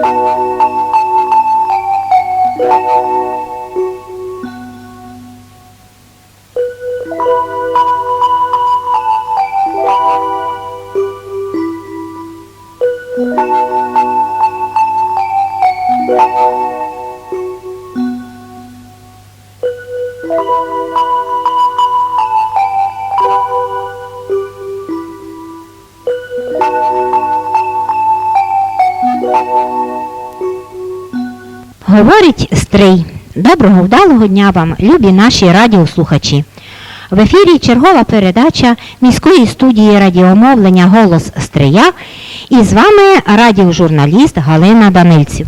Thank you. Доброго дня вам, любі наші радіослухачі. В ефірі чергова передача міської студії радіомовлення Голос Стрия і з вами радіожурналіст Галина Данильців.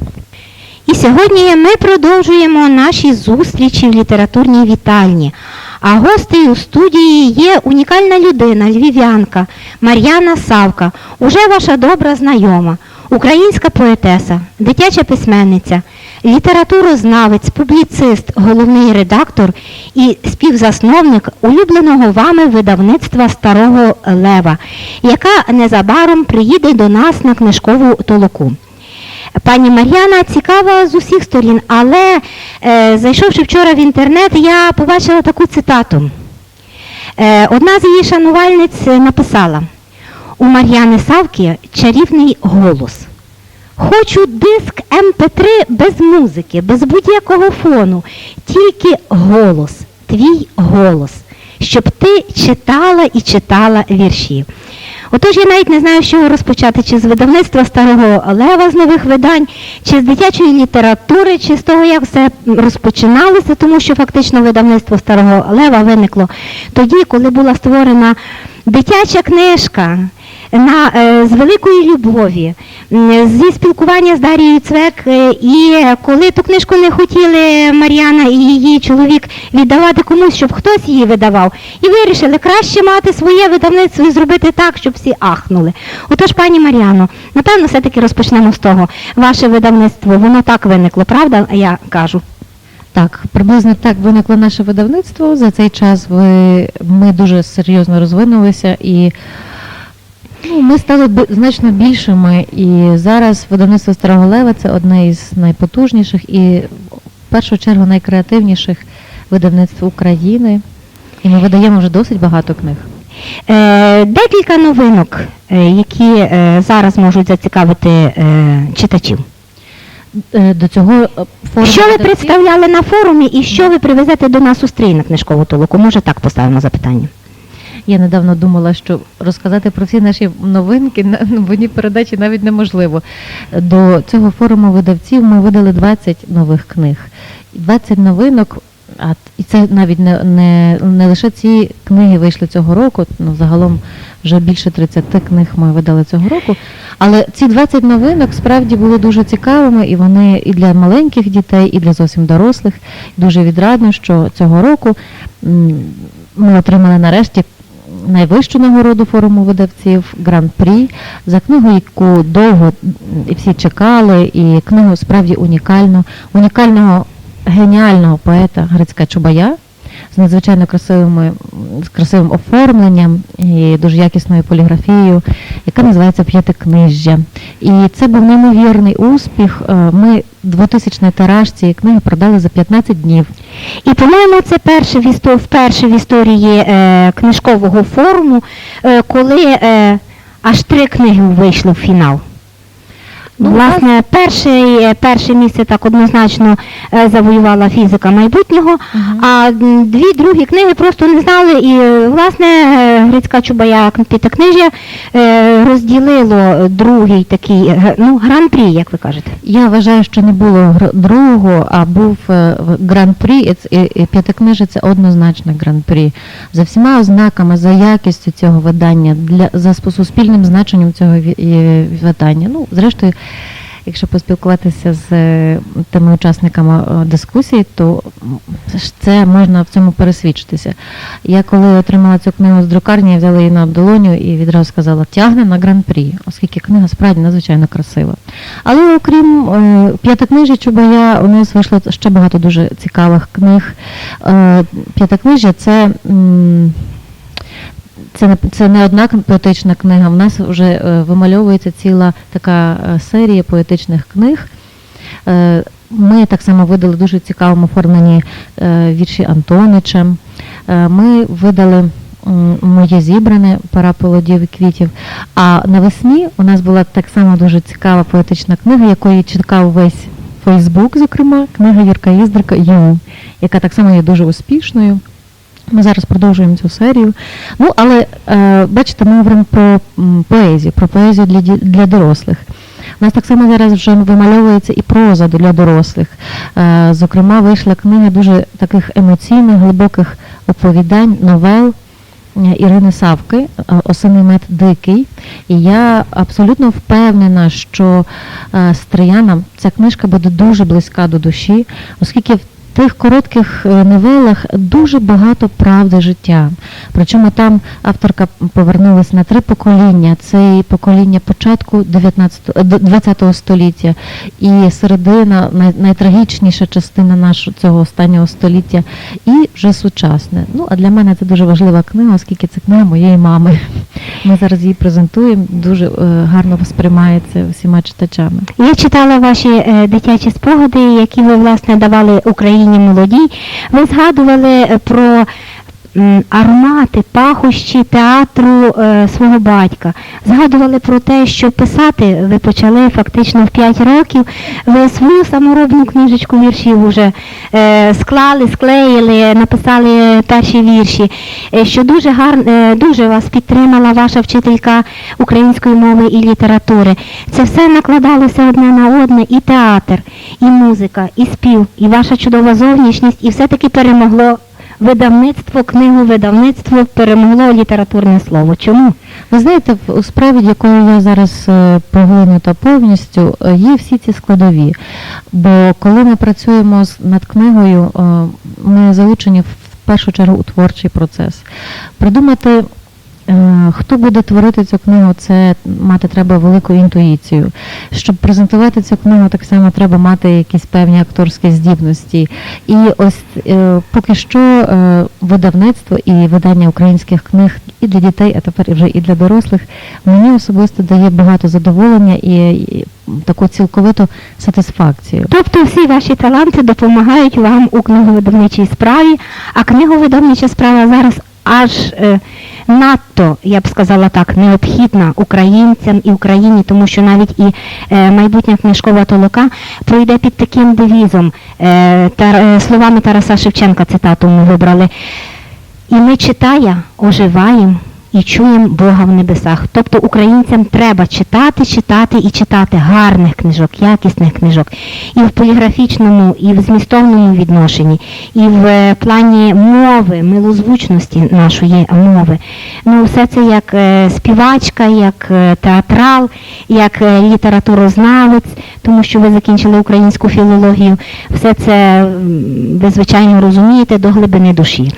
І сьогодні ми продовжуємо наші зустрічі в літературній вітальні. А гостею студії є унікальна людина, львів'янка Мар'яна Савка, уже ваша добра знайома, українська поетеса, дитяча письменниця, літературознавець, публіцист, головний редактор і співзасновник улюбленого вами видавництва Старого Лева, яка незабаром приїде до нас на книжкову толоку. Пані Мар'яна цікава з усіх сторін, але е, зайшовши вчора в інтернет, я побачила таку цитату. Е, одна з її шанувальниць написала: у Мар'яни Савки чарівний голос. Хочу диск МП3 без музики, без будь-якого фону, тільки голос, твій голос, щоб ти читала і читала вірші. Отож я навіть не знаю, з чого розпочати, чи з видавництва старого лева з нових видань, чи з дитячої літератури, чи з того, як все розпочиналося, тому що фактично видавництво старого лева виникло тоді, коли була створена дитяча книжка на, е, з великої любові, зі спілкування з Дарією Цвек. е, І коли ту книжку не хотіли Мар'яна і її чоловік віддавати комусь, щоб хтось її видавав, і вирішили краще мати своє видавництво і зробити так, щоб всі ахнули. Отож, пані Мар'яно, напевно, все-таки розпочнемо з того. Ваше видавництво, воно так виникло, правда? Я кажу. Так, приблизно так виникло наше видавництво. За цей час ви, ми дуже серйозно розвинулися і ну, ми стали значно більшими. І зараз видавництво Старого Лева це одне із найпотужніших і в першу чергу найкреативніших видавництв України. І ми видаємо вже досить багато книг. Е, декілька новинок, е, які е, зараз можуть зацікавити читачів. До цього е, форум Що ви представляли на форумі і що ви привезете до нас у стрій на книжкову толоку? Може так поставимо запитання. Я недавно думала, що розказати про всі наші новинки на в одній передачі навіть неможливо. До цього форуму видавців ми видали 20 нових книг. І 20 новинок, а і це навіть не, не, не лише ці книги вийшли цього року, ну загалом вже більше 30 книг ми видали цього року. Але ці 20 новинок справді були дуже цікавими, і вони і для маленьких дітей, і для зовсім дорослих. Дуже відрадно, що цього року ми отримали нарешті найвищу нагороду форуму видавців Гран-прі. За книгу, яку довго і всі чекали, і книгу справді унікальну, унікального геніального поета Грицька Чубая з надзвичайно красивими, з красивим оформленням і дуже якісною поліграфією, яка називається П'ятикнижжя. І це був неймовірний успіх. Е, Ми 2000 тираж цієї книги продали за 15 днів. І, по-моєму, це перше в істо- вперше в історії е, книжкового форуму, е, коли е, аж три книги вийшли в фінал. Ну, Власне, перше, перше місце так однозначно е, завоювала фізика майбутнього, Мгм. а дві другі книги просто не знали. І, е, власне, Грицька Чубая П'ятикнижя е, розділило другий такий ну, гран-прі, як ви кажете. Я вважаю, що не було другого, а був гран-прі, і, це однозначно гран-прі. За всіма ознаками, за якістю цього видання, для, за суспільним значенням цього видання. Ну, зрештою, якщо поспілкуватися з е, тими учасниками е, дискусії, то це можна в цьому пересвідчитися. Я коли отримала цю книгу з друкарні, я взяла її на долоню і відразу сказала, тягне на гран-прі, оскільки книга справді надзвичайно красива. Але окрім е, п'ятикнижжя Чубая, у нас вийшло ще багато дуже цікавих книг. П'ятикнижжя це. Це не це не одна поетична книга. В нас вже е, вимальовується ціла така е, серія поетичних книг. Е, Ми так само видали дуже цікавому оформлені вірші Антоничем. Е, Ми видали моє зібране пора плодів і квітів. А навесні у нас була так само дуже цікава поетична книга, якої чекав весь Фейсбук, зокрема, книга Юрка Іздрика Ю, яка так само є дуже успішною. Ми зараз продовжуємо цю серію. Ну, але е, бачите, ми говоримо про поезію, про поезію для, для дорослих. У нас так само зараз вже вимальовується і проза для дорослих. Е, зокрема, вийшла книга дуже таких емоційних, глибоких оповідань, новел е, Ірини Савки е, Осиний мед дикий. І я абсолютно впевнена, що е, стріянам ця книжка буде дуже близька до душі, оскільки тих коротких е, новелах дуже багато правди життя. Причому там авторка повернулася на три покоління. Це і покоління початку 19, е, д- 20 століття і середина, най, найтрагічніша частина нашого цього останнього століття, і вже сучасне. Ну а для мене це дуже важлива книга, оскільки це книга моєї мами. Ми зараз її презентуємо, дуже е, гарно сприймається всіма читачами. Я читала ваші е, дитячі спогади, які ви власне давали Україні молодій. Ви згадували е, про аромати, пахощі театру е, свого батька. Згадували про те, що писати ви почали фактично в 5 років. Ви свою саморобну книжечку віршів вже е, склали, склеїли, написали перші вірші. Е, що дуже гарно, е, дуже вас підтримала ваша вчителька української мови і літератури. Це все накладалося одне на одне, і театр, і музика, і спів, і ваша чудова зовнішність, і все-таки перемогло видавництво, книгу видавництво, перемогло літературне слово. Чому? Ви знаєте, у справі, якою я зараз е, поглинута повністю, е, є всі ці складові. Бо коли ми працюємо над книгою, е, ми залучені в першу чергу у творчий процес. Придумати. Е, Хто буде творити цю книгу, це мати треба велику інтуїцію. Щоб презентувати цю книгу, так само треба мати якісь певні акторські здібності. І ось е, поки що е, видавництво і видання українських книг і для дітей, а тепер вже і для дорослих, мені особисто дає багато задоволення і, таку цілковиту сатисфакцію. Тобто всі ваші таланти допомагають вам у книговидавничій справі, а книговидавнича справа зараз аж е, надто, я б сказала так, необхідна українцям і Україні, тому що навіть і е, майбутня книжкова толока пройде під таким девізом, е, словами Тараса Шевченка, цитату ми вибрали. І ми читая, оживаємо і чуємо Бога в небесах. Тобто українцям треба читати, читати і читати гарних книжок, якісних книжок. І в поліграфічному, і в змістовному відношенні, і в е, плані мови, милозвучності нашої мови. Ну, все це як е, співачка, як е, театрал, як літературознавець, тому що ви закінчили українську філологію. Все це ви, звичайно, розумієте до глибини душі.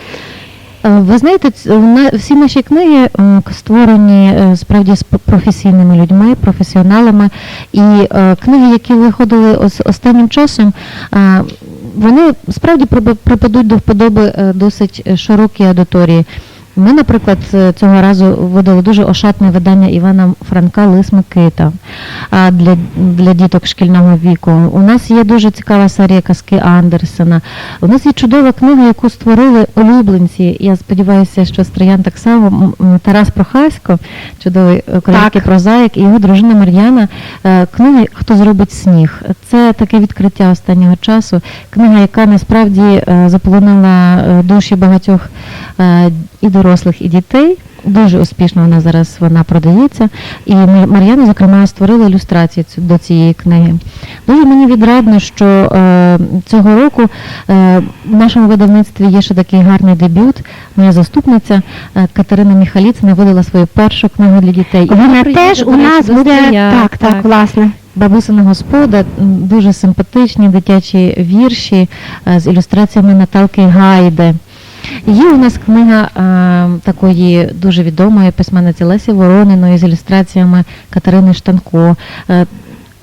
Е, Ви знаєте, на- всі наші книги створені е, справді з професійними людьми, професіоналами. І е, книги, які виходили ос- останнім часом, е, вони справді припадуть до вподоби е, досить е, широкій аудиторії. Ми, наприклад, е, цього разу видали дуже ошатне видання Івана Франка Лис Микита для, для діток шкільного віку. У нас є дуже цікава серія казки Андерсена. У нас є чудова книга, яку створили улюбленці. Я сподіваюся, що Стриян так само Тарас Прохасько, чудовий український Так. прозаїк, і його дружина Мар'яна. Е, Книга Хто зробить сніг. Це таке відкриття останнього часу. Книга, яка насправді е, заполонила душі багатьох е, і дорослих, і дітей. Дуже успішно вона зараз вона продається. І Мар'яна, зокрема, створила ілюстрації цю- до цієї книги. Дуже мені відрадно, що е, цього року е, в нашому видавництві є ще такий гарний дебют. Моя заступниця е, Катерина Міхаліцина видала свою першу книгу для дітей. І Вона теж у нас буде так, так, власне. Бабусина господа, дуже симпатичні дитячі вірші е, з ілюстраціями Наталки Гайде. Є у нас книга е, такої дуже відомої письменниці Лесі Ворониної з ілюстраціями Катерини Штанко. Е,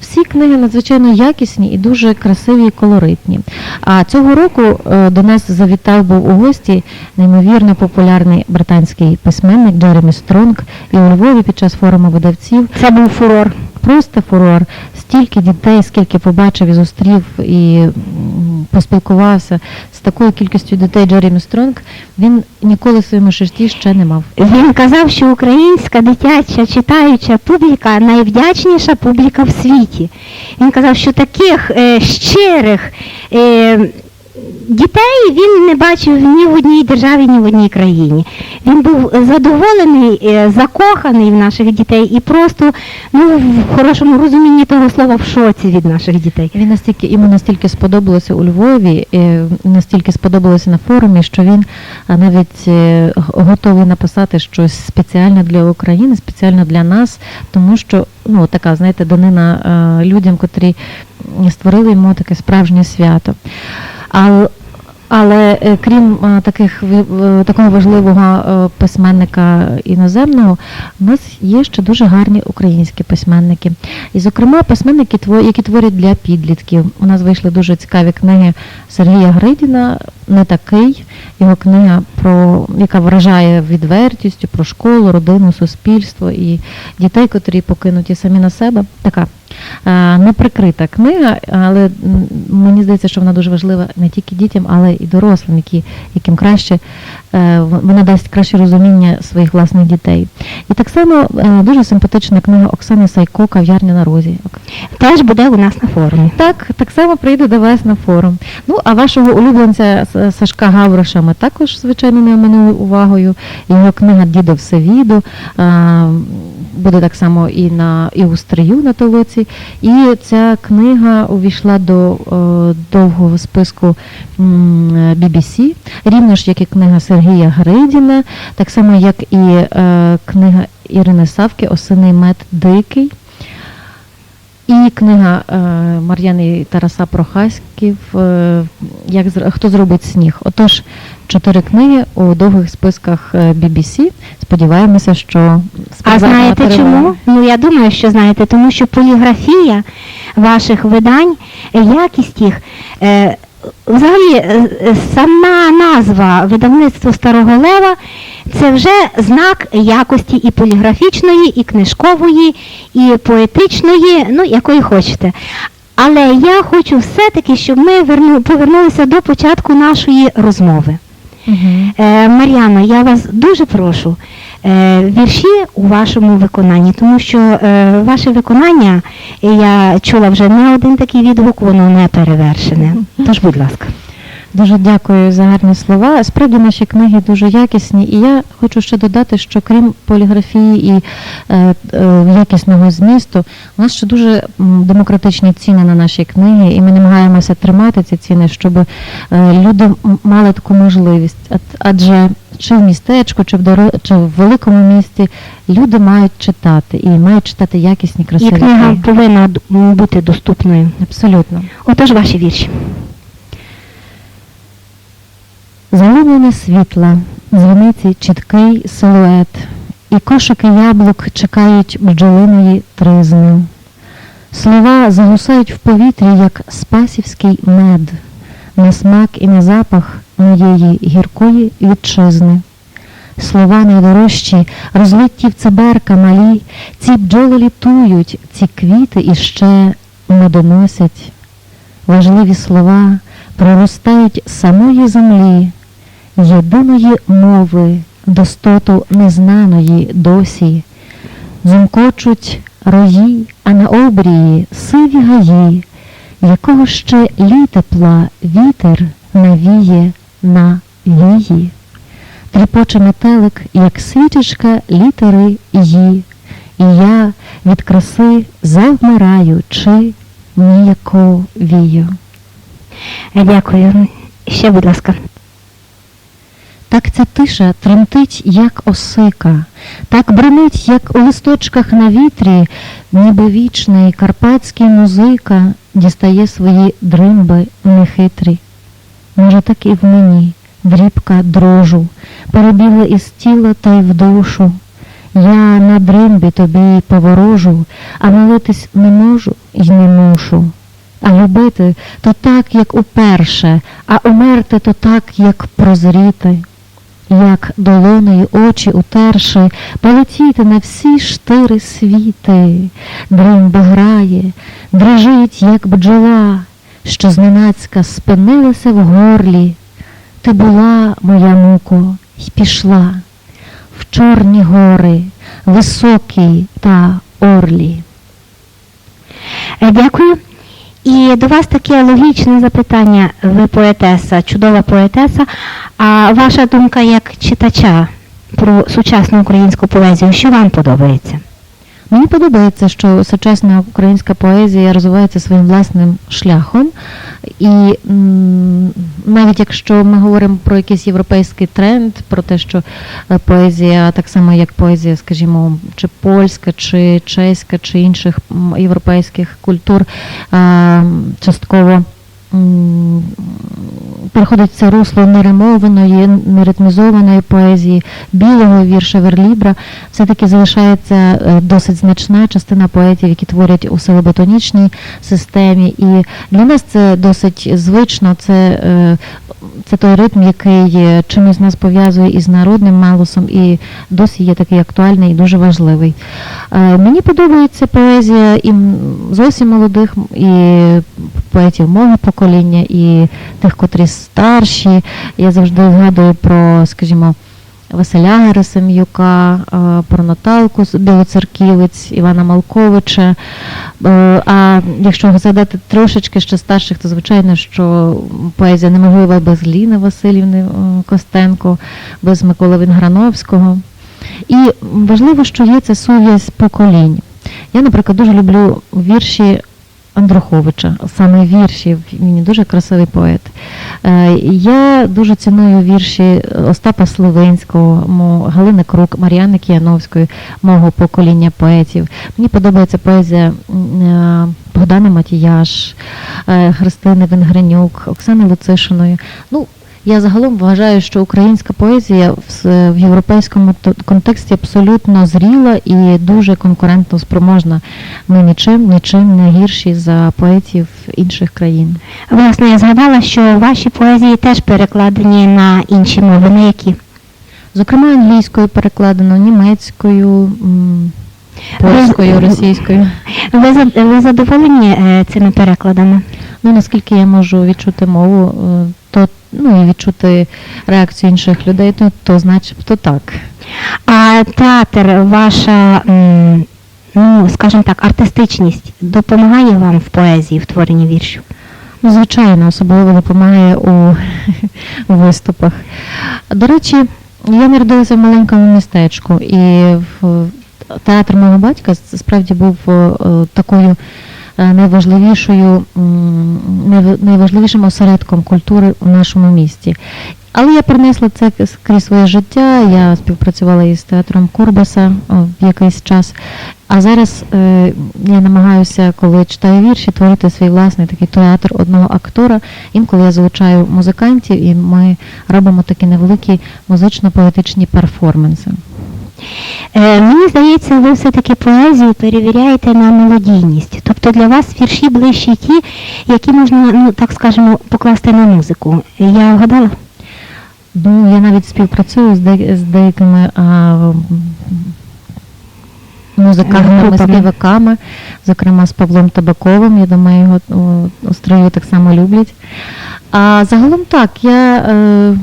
всі книги надзвичайно якісні і дуже красиві і колоритні. А цього року е, до нас завітав був у гості неймовірно популярний британський письменник Джеремі Стронг. І у Львові під час форуму видавців Це був фурор. просто фурор. Стільки дітей, скільки побачив і зустрів і поспілкувався з такою кількістю дітей Джеремі Стронг, він ніколи в своєму житті ще не мав. Він казав, що українська дитяча читаюча публіка найвдячніша публіка в світі. Він казав, що таких е, щирих е, дітей він не бачив ні в одній державі, ні в одній країні. Він був задоволений, е, закоханий в наших дітей і просто ну, в хорошому розумінні того слова в шоці від наших дітей. Він настільки йому настільки сподобалося у Львові, е, настільки сподобалося на форумі, що він навіть е, готовий написати щось спеціально для України, спеціально для нас, тому що ну така, знаєте, данина е, людям, котрі створили йому таке справжнє свято. Але е, крім е, таких е, такого важливого письменника іноземного, у нас є ще дуже гарні українські письменники. І, зокрема, письменники, які творять для підлітків. У нас вийшли дуже цікаві книги Сергія Гридіна, не такий. Його книга, про, яка вражає відвертістю про школу, родину, суспільство і дітей, котрі покинуті самі на себе. Така е, неприкрита книга, але мені здається, що вона дуже важлива не тільки дітям, але і дорослим, які, яким краще е, вона дасть краще розуміння своїх власних дітей. І так само е, дуже симпатична книга Оксани Сайко Кав'ярня на розі. Теж буде у нас на форумі. Так, так само прийде до вас на форум. Ну, а вашого улюбленця Сашка Гавроша ми також, звичайно, не оминули увагою. Його книга Дідо Всевіду буде так само і на і у стрию на толоці. І ця книга увійшла до е, довгого списку BBC, рівно ж як і книга Сергія Гридіна, так само як і е, книга Ірини Савки Осиний мед дикий. І книга е, Мар'яни Тараса Прохаськів е, як хто зробить сніг. Отож, чотири книги у довгих списках е, BBC. Сподіваємося, що А знаєте переможе. чому? Ну я думаю, що знаєте, тому що поліграфія ваших видань, е, якість їх. Взагалі, е, е, сама назва видавництво Старого Лева це вже знак якості і поліграфічної, і книжкової, і поетичної, ну якої хочете. Але я хочу все-таки, щоб ми верну, повернулися до початку нашої розмови. Мгм. Е, Мар'яно, я вас дуже прошу вірші у вашому виконанні, тому що е, ваше виконання, е, я чула вже не один такий відгук, воно не перевершене. Тож, будь ласка. Дуже дякую за гарні слова. Справді наші книги дуже якісні, і я хочу ще додати, що крім поліграфії і е, е, якісного змісту, у нас ще дуже демократичні ціни на наші книги, і ми намагаємося тримати ці ціни, щоб е, люди мали таку можливість. Адже чи в містечку, чи в доро... чи в великому місті люди мають читати і мають читати якісні І красиві книга книги. повинна бути доступною. Абсолютно. Отож, ваші вірші. Заломлене світла, дзвіниці чіткий силует, і кошики яблук чекають бджолиної тризни. Слова загусають в повітрі, як спасівський мед, на смак і на запах моєї гіркої вітчизни. Слова найдорожчі, розлиті в цеберка малі, ці бджоли літують, ці квіти іще медоносять. Важливі слова проростають самої землі, єдиної мови, достоту незнаної досі, Зумкочуть рої, а на обрії сиві гаї, якого ще літепла вітер навіє на вії. Тріпоче метелик, як свічечка літери «Ї», і я від краси завмираю чи ніяко вію. Е, Дякую. Ще, будь ласка. Так ця тиша тремтить, як осика, так бронить, як у листочках на вітрі, ніби вічний карпатський музика дістає свої дримби нехитрі. Може, так і в мені дрібка дрожу, перебігла із тіла та й в душу, Я на дримбі тобі поворожу, а молитись не можу і не мушу. А любити то так, як уперше, а умерти то так, як прозріти, як долонею очі утерши, полетіти на всі штири світи. Дримба грає, дрижить, як бджола, що зненацька спинилася в горлі. Ти була, моя муко, й пішла в чорні гори, високі та орлі. Е, Дякую. І до вас таке логічне запитання. Ви поетеса, чудова поетеса. А ваша думка як читача про сучасну українську поезію, що вам подобається? Мені подобається, що сучасна українська поезія розвивається своїм власним шляхом. І навіть якщо ми говоримо про якийсь європейський тренд, про те, що е, поезія, так само як поезія, скажімо, чи польська, чи чеська, чи інших європейських культур, е, частково переходить це русло неримованої, неритмізованої поезії, білого вірша Верлібра, все-таки залишається е, досить значна частина поетів, які творять у силоботонічній системі. І для нас це досить звично. Це, е, це той ритм, який е, чимось нас пов'язує із народним малусом, і досі є такий актуальний і дуже важливий. Мені подобається поезія і зовсім молодих, і поетів мого покоління, і тих, котрі старші. Я завжди згадую про, скажімо, Василя Герасим'юка, е, про Наталку Білоцерківець, Івана Малковича. Е, А якщо згадати трошечки ще старших, то звичайно, що поезія неможлива без Ліни Васильівни е, Костенко, без Миколи Вінграновського. І важливо, що є ця сув'язь поколінь. Я, наприклад, дуже люблю вірші Андруховича, саме вірші, він дуже красивий поет. Е, Я дуже ціную вірші Остапа Словинського, Галини Крук, Мар'яни Кіяновської, мого покоління поетів. Мені подобається поезія е, Матіяш, е, Христини Венгренюк, Оксани Луцишиної. Ну, я загалом вважаю, що українська поезія в, європейському контексті абсолютно зріла і дуже конкурентно спроможна. Ми нічим, нічим не гірші за поетів інших країн. Власне, я згадала, що ваші поезії теж перекладені на інші мови, на які? Зокрема, англійською перекладено, німецькою, польською, російською. Ви, ви задоволені е, цими перекладами? Ну, наскільки я можу відчути мову, е, ну і відчути реакцію інших людей, то, то начебто так. А театр, ваша, ну, скажімо так, артистичність допомагає вам в поезії, в творенні віршів? Ну, звичайно, особливо допомагає у, виступах. До речі, я народилася в маленькому містечку, і в театр мого батька справді був е, такою найважливішою, м, найважливішим осередком культури у нашому місті. Але я принесла це крізь своє життя. Я співпрацювала із театром Курбаса в якийсь час. А зараз е, я намагаюся, коли читаю вірші, творити свій власний такий театр одного актора. Інколи я залучаю музикантів, і ми робимо такі невеликі музично-поетичні перформанси. Е, мені здається, ви все-таки поезію перевіряєте на мелодійність. Тобто для вас вірші ближчі ті, які можна, ну так скажемо, покласти на музику. Я вгадала? Ну, я навіть співпрацюю з, де, з деякими а, музикантами, співаками, зокрема з Павлом Табаковим. Я думаю, його о, у так само люблять. А загалом так, я, е,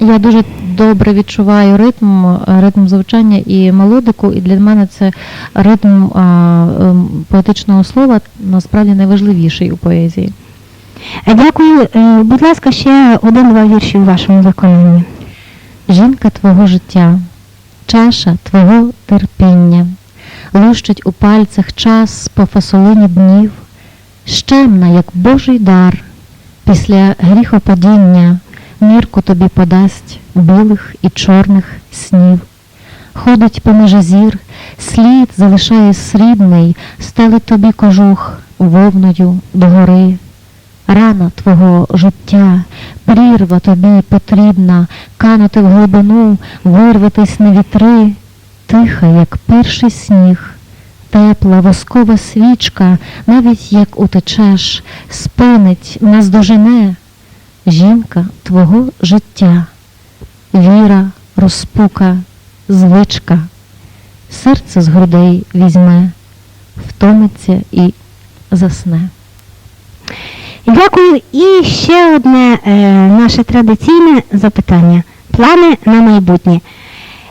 я дуже добре відчуваю ритм, ритм звучання і мелодику, і для мене це ритм а, ем, поетичного слова насправді найважливіший у поезії. Е, Дякую. Е, Будь ласка, ще один-два вірші у вашому виконанні. Жінка твого життя, чаша твого терпіння, лущить у пальцях час по фасолині днів, щемна, як Божий дар, після гріхопадіння мірку тобі подасть білих і чорних снів. Ходить поміж зір, слід залишає срібний, стелить тобі кожух вовною догори. Рана твого життя, прірва тобі потрібна, канути в глибину, вирватись на вітри. тиха, як перший сніг, тепла воскова свічка, навіть як утечеш, спинить, наздожене жінка твого життя, віра, розпука, звичка, серце з грудей візьме, втомиться і засне. Дякую. І ще одне е, наше традиційне запитання. Плани на майбутнє.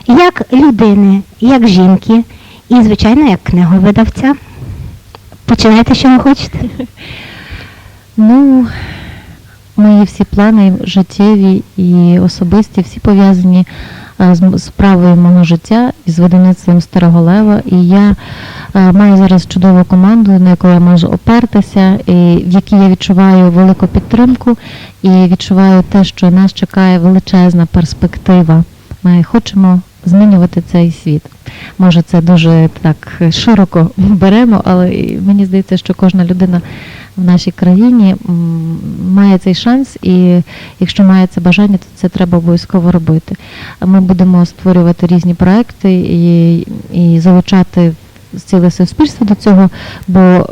Як людини, як жінки і, звичайно, як книговидавця. Починайте, що ви хочете. Ну, мої всі плани життєві і особисті, всі пов'язані е, з справою мого життя і з видавництвом Старого Лева. І я е, маю зараз чудову команду, на яку я можу опертися, і в якій я відчуваю велику підтримку і відчуваю те, що нас чекає величезна перспектива. Ми хочемо змінювати цей світ. Може, це дуже так широко беремо, але мені здається, що кожна людина в нашій країні має цей шанс, і якщо має це бажання, то це треба обов'язково робити. Ми будемо створювати різні проекти і, і залучати ціле суспільство до цього, бо е,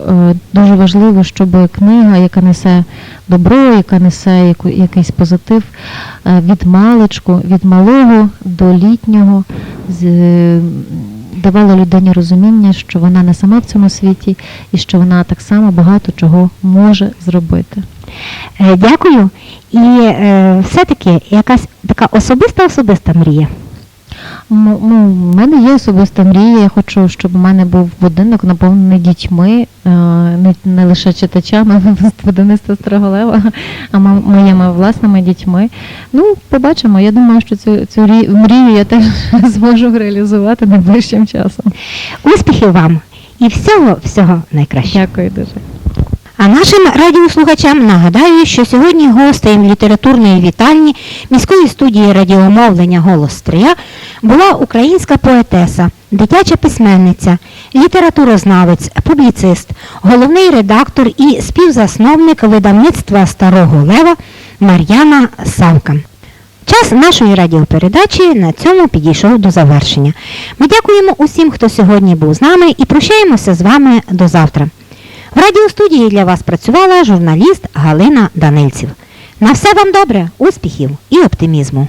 дуже важливо, щоб книга, яка несе добро, яка несе яку, якийсь позитив е, від маличку, від малого до літнього, з, е, давала людині розуміння, що вона не сама в цьому світі і що вона так само багато чого може зробити. Е, Дякую. І е, все-таки якась така особиста особиста мрія. Ну, в мене є особиста мрія. Я хочу, щоб у мене був будинок наповнений дітьми, е, не, не лише читачами видавництва Старого Лева, а мо- моїми власними дітьми. Ну, побачимо. Я думаю, що цю, цю мрію я теж зможу реалізувати найближчим часом. Успіхів вам і всього всього найкращого. Дякую дуже. А нашим радіослухачам нагадаю, що сьогодні гостею літературної вітальні міської студії радіомовлення Голос Стрия була українська поетеса, дитяча письменниця, літературознавець, публіцист, головний редактор і співзасновник видавництва Старого Лева Мар'яна Савка. Час нашої радіопередачі на цьому підійшов до завершення. Ми дякуємо усім, хто сьогодні був з нами, і прощаємося з вами до завтра. В радіостудії для вас працювала журналіст Галина Данильців. На все вам добре, успіхів і оптимізму!